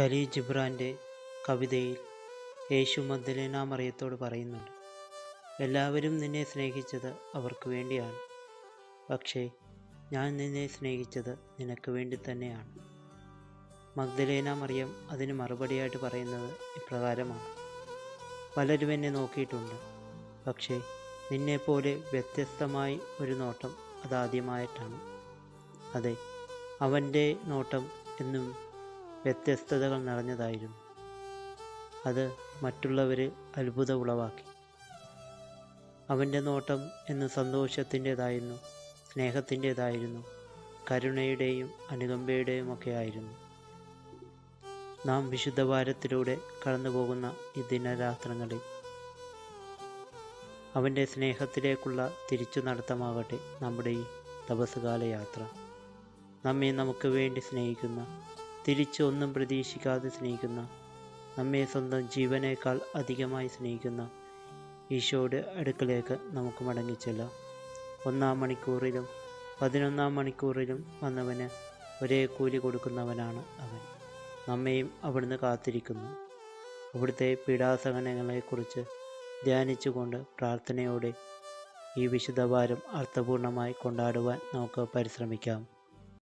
ഖലീൽ ജിബ്രാന്റെ കവിതയിൽ യേശു മദ്ദലേന മറിയത്തോട് പറയുന്നുണ്ട്. എല്ലാവരും നിന്നെ സ്നേഹിച്ചത് അവർക്ക് വേണ്ടിയാണ്. പക്ഷേ ഞാൻ നിന്നെ സ്നേഹിച്ചത് നിനക്ക് വേണ്ടി തന്നെയാണ്. മഗ്ദലേന മറിയം അതിന് മറുപടിയായിട്ട് പറയുന്നത് ഇപ്രകാരമാണ്. പലരും എന്നെ നോക്കിയിട്ടുണ്ട്. പക്ഷേ നിന്നെപ്പോലെ വ്യത്യസ്തമായി ഒരു നോട്ടം അതാദ്യമായിട്ടാണ്. അതെ അവന്റെ നോട്ടം എന്നും വ്യത്യസ്തതകൾ നിറഞ്ഞതായിരുന്നു. അത് മറ്റുള്ളവരെ അത്ഭുത ഉളവാക്കി അവന്റെ നോട്ടം എന്ന് സന്തോഷത്തിന്റെതായിരുന്നു സ്നേഹത്തിന്റേതായിരുന്നു കരുണയുടെയും അനുകമ്പയുടെയും ഒക്കെ ആയിരുന്നു. നാം വിശുദ്ധ ഭാരത്തിലൂടെ കടന്നു പോകുന്ന ഈ ദിനരാത്രങ്ങളിൽ അവന്റെ സ്നേഹത്തിലേക്കുള്ള തിരിച്ചു നടത്തമാകട്ടെ നമ്മുടെ ഈ തപസ്സുകാല യാത്ര നമ്മെ നമുക്ക് വേണ്ടി സ്നേഹിക്കുന്ന തിരിച്ച് ഒന്നും പ്രതീക്ഷിക്കാതെ സ്നേഹിക്കുന്ന നമ്മെ സ്വന്തം ജീവനേക്കാൾ അധികമായി സ്നേഹിക്കുന്ന ഈശോയുടെ അടുക്കലേക്ക് നമുക്ക് മടങ്ങിച്ചെല്ലാം. ഒന്നാം മണിക്കൂറിലും പതിനൊന്നാം മണിക്കൂറിലും വന്നവന് ഒരേ കൂലി കൊടുക്കുന്നവനാണ് അവൻ. നമ്മയും അവിടുന്ന് കാത്തിരിക്കുന്നു. അവിടുത്തെ പീഡാസഹനങ്ങളെക്കുറിച്ച് ധ്യാനിച്ചുകൊണ്ട് പ്രാർത്ഥനയോടെ ഈ വിശുദ്ധവാരം അർത്ഥപൂർണമായി കൊണ്ടാടുവാൻ നമുക്ക് പരിശ്രമിക്കാം.